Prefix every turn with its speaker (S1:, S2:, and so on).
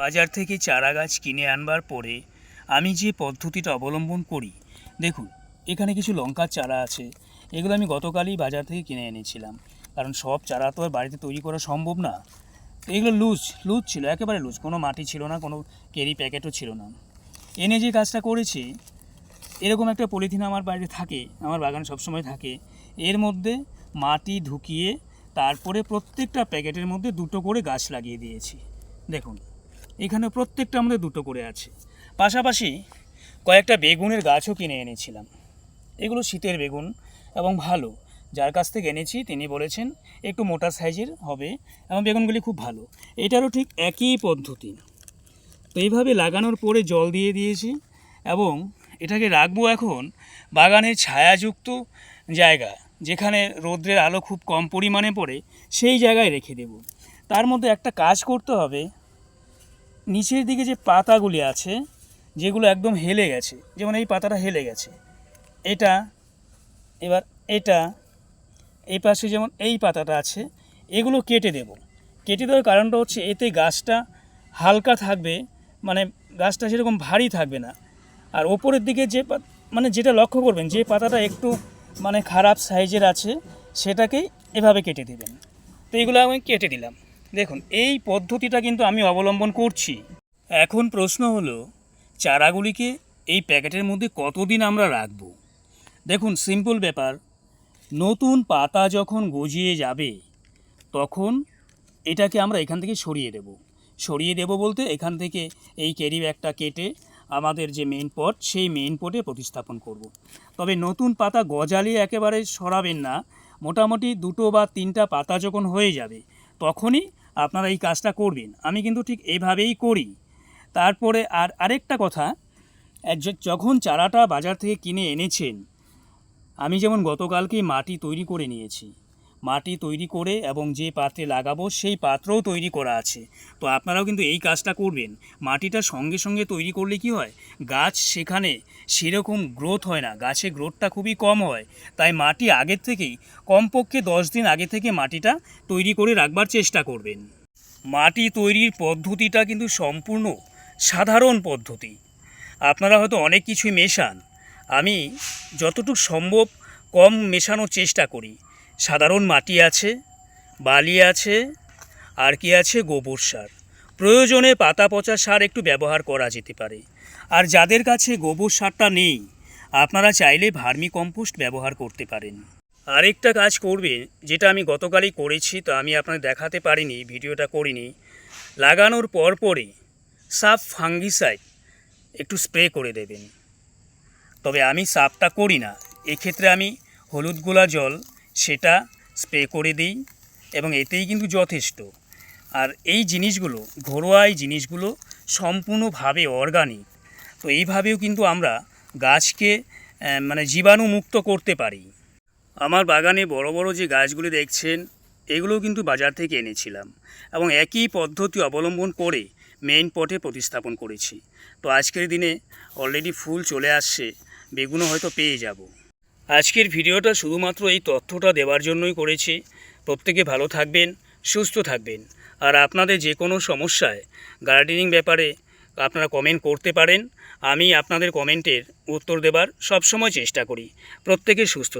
S1: বাজার থেকে চারা গাছ কিনে আনবার পরে আমি যে পদ্ধতিটা অবলম্বন করি, দেখুন, এখানে কিছু লঙ্কার চারা আছে, এগুলো আমি গতকালই বাজার থেকে কিনে এনেছিলাম। কারণ সব চারা তো আর বাড়িতে তৈরি করা সম্ভব না। এগুলো লুজ লুজ ছিল, একেবারে লুজ, কোনো মাটি ছিল না, কোনো কেরি প্যাকেটও ছিল না। এনে যে কাজটা করেছি, এরকম একটা পলিথিন আমার বাড়িতে থাকে, আমার বাগানে সবসময় থাকে, এর মধ্যে মাটি ঢুকিয়ে তারপরে প্রত্যেকটা প্যাকেটের মধ্যে দুটো করে গাছ লাগিয়ে দিয়েছি। দেখুন এখানে প্রত্যেকটা আমাদের দুটো করে আছে। পাশাপাশি কয়েকটা বেগুনের গাছও কিনে এনেছিলাম। এগুলো শীতের বেগুন এবং ভালো। যার কাছ থেকে এনেছি, তিনি বলেছেন, একটু মোটা সাইজের হবে এবং বেগুনগুলি খুব ভালো। এটারও ঠিক একই পদ্ধতি। তো এইভাবে লাগানোর পরে জল দিয়ে দিয়েছি এবং এটাকে রাখব এখন বাগানের ছায়াযুক্ত জায়গা, যেখানে রৌদ্রের আলো খুব কম পরিমাণে পড়ে, সেই জায়গায় রেখে দেব। তার মধ্যে একটা কাজ করতে হবে নিচের দিকে যে পাতাগুলি আছে, যেগুলো একদম হেলে গেছে, যেমন এই পাতাটা হেলে গেছে, এটা, এবার এটা, এই পাশে যেমন এই পাতাটা আছে, এগুলো কেটে দেব। কেটে দেওয়ার কারণটা হচ্ছে এতে গাছটা হালকা থাকবে মানে গাছটা সেরকম ভারী থাকবে না। আর ওপরের দিকে যে মানে যেটা লক্ষ্য করবেন, যে পাতাটা একটু মানে খারাপ সাইজের আছে সেটাকেই এভাবে কেটে দেবেন। তো এগুলো আমি কেটে দিলাম। দেখুন, এই পদ্ধতিটা কিন্তু আমি অবলম্বন করছি। এখন প্রশ্ন হলো, চারাগুলিকে এই প্যাকেটের মধ্যে কতদিন আমরা রাখব? দেখুন সিম্পল ব্যাপার। নতুন পাতা যখন গজিয়ে যাবে, তখন এটাকে আমরা এখান থেকে সরিয়ে দেব। সরিয়ে দেব বলতে এখান থেকে এই ক্যারি ব্যাগটা কেটে আমাদের যে মেইন পট সেই মেন পটে প্রতিস্থাপন করব। তবে নতুন পাতা গজালে একেবারে সরাবেন না। মোটামুটি দুটো বা তিনটা পাতা যখন হয়ে যাবে, তখনই আপনারা এই কাজটা করবেন। আমি কিন্তু ঠিক এইভাবেই করি। তারপরে আর আরেকটা কথা যখন চারাটা বাজার থেকে কিনে এনেছেন, আমি যেমন গতকালকেই মাটি তৈরি করে নিয়েছি মাটি তৈরি করে এবং যে পাত্রে লাগাবো সেই পাত্রও তৈরি করা আছে। তো আপনারাও কিন্তু এই কাজটা করবেন। মাটিটা সঙ্গে সঙ্গে তৈরি করলে কি হয়? গাছ সেখানে সেরকম গ্রোথ হয় না। গাছের গ্রোথটা খুবই কম হয়। তাই মাটি আগের থেকেই, কমপক্ষে দশ দিন আগে থেকে মাটিটা তৈরি করে রাখবার চেষ্টা করবেন। মাটি তৈরির পদ্ধতিটা কিন্তু সম্পূর্ণ সাধারণ পদ্ধতি। আপনারা হয়তো অনেক কিছুই মেশান। আমি যতটুকু সম্ভব কম মেশানোর চেষ্টা করি। সাধারণ মাটি আছে, বালি আছে, আর কি আছে? গোবর সার। প্রয়োজনে পাতা পচা সার একটু ব্যবহার করা যেতে পারে। আর যাদের কাছে গোবর সারটা নেই, আপনারা চাইলে ভার্মি কম্পোস্ট ব্যবহার করতে পারেন। আরেকটা কাজ করবে, যেটা আমি গতকালই করেছি, তো আমি আপনাদের দেখাতে পারিনি, ভিডিওটা করিনি। লাগানোর পর পরে সাফ ফাঙ্গিসাইড একটু স্প্রে করে দেবেন। তবে আমি সাফটা করি না। এক্ষেত্রে আমি হলুদ গোলা জল সেটা স্প্রে করে দিই এবং এতেই কিন্তু যথেষ্ট। আর এই জিনিসগুলো ঘরোয়া এই জিনিসগুলো সম্পূর্ণভাবে অর্গানিক তো এইভাবেও কিন্তু আমরা গাছকে মানে জীবাণুমুক্ত করতে পারি। আমার বাগানে বড় বড় যে গাছগুলি দেখছেন, এগুলোও কিন্তু বাজার থেকে এনেছিলাম এবং একই পদ্ধতি অবলম্বন করে মেইন পটে প্রতিস্থাপন করেছি। তো আজকের দিনে অলরেডি ফুল চলে আসছে, বেগুনও হয়তো পেয়ে যাব। আজকের ভিডিওটা শুধুমাত্র এই তথ্যটা দেওয়ার জন্যই করেছি। প্রত্যেকে ভালো থাকবেন, সুস্থ থাকবেন। আর আপনাদের যে কোনো সমস্যায় গার্ডেনিং ব্যাপারে আপনারা কমেন্ট করতে পারেন। আমি আপনাদের কমেন্টের উত্তর দেবার সবসময় চেষ্টা করি। প্রত্যেকে সুস্থ।